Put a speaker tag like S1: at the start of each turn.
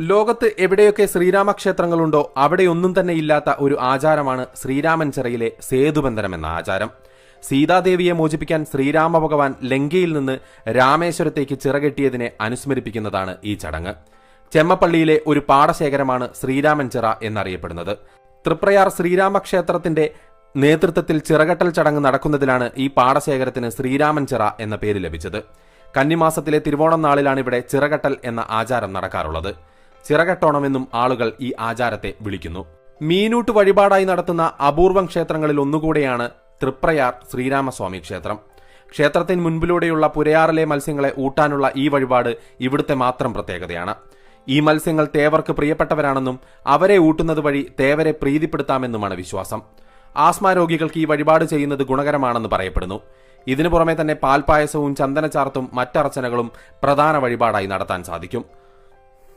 S1: ലോകത്ത് എവിടെയൊക്കെ ശ്രീരാമക്ഷേത്രങ്ങളുണ്ടോ അവിടെയൊന്നും തന്നെ ഇല്ലാത്ത ഒരു ആചാരമാണ് ശ്രീരാമൻ ചിറയിലെ സേതുബന്ധനം എന്ന ആചാരം. സീതാദേവിയെ മോചിപ്പിക്കാൻ ശ്രീരാമ ഭഗവാൻ ലങ്കയിൽ നിന്ന് രാമേശ്വരത്തേക്ക് ചിറകെട്ടിയതിനെ അനുസ്മരിപ്പിക്കുന്നതാണ് ഈ ചടങ്ങ്. ചെമ്മപ്പള്ളിയിലെ ഒരു പാടശേഖരമാണ് ശ്രീരാമൻ ചിറ എന്നറിയപ്പെടുന്നത്. തൃപ്രയാർ ശ്രീരാമക്ഷേത്രത്തിന്റെ നേതൃത്വത്തിൽ ചിറകെട്ടൽ ചടങ്ങ് നടക്കുന്നതിലാണ് ഈ പാടശേഖരത്തിന് ശ്രീരാമൻ ചിറ എന്ന പേര് ലഭിച്ചത്. കന്നിമാസത്തിലെ തിരുവോണം നാളിലാണ് ഇവിടെ ചിറകെട്ടൽ എന്ന ആചാരം നടക്കാറുള്ളത്. ചിറകെട്ടോണമെന്നും ആളുകൾ ഈ ആചാരത്തെ വിളിക്കുന്നു. മീനൂട്ട് വഴിപാടായി നടത്തുന്ന അപൂർവം ക്ഷേത്രങ്ങളിൽ ഒന്നുകൂടെയാണ് തൃപ്രയാർ ശ്രീരാമസ്വാമി ക്ഷേത്രം. ക്ഷേത്രത്തിന് മുൻപിലൂടെയുള്ള പുരയാറിലെ മത്സ്യങ്ങളെ ഊട്ടാനുള്ള ഈ വഴിപാട് ഇവിടുത്തെ മാത്രം പ്രത്യേകതയാണ്. ഈ മത്സ്യങ്ങൾ തേവർക്ക് പ്രിയപ്പെട്ടവരാണെന്നും അവരെ ഊട്ടുന്നത് വഴി തേവരെ പ്രീതിപ്പെടുത്താമെന്നുമാണ് വിശ്വാസം. ആസ്മ രോഗികൾക്ക് ഈ വഴിപാട് ചെയ്യുന്നത് ഗുണകരമാണെന്ന് പറയപ്പെടുന്നു. ഇതിനു പുറമെ തന്നെ പാൽപ്പായസവും ചന്ദനച്ചാർത്തും മറ്റർച്ചനകളും പ്രധാന വഴിപാടായി നടത്താൻ സാധിക്കും.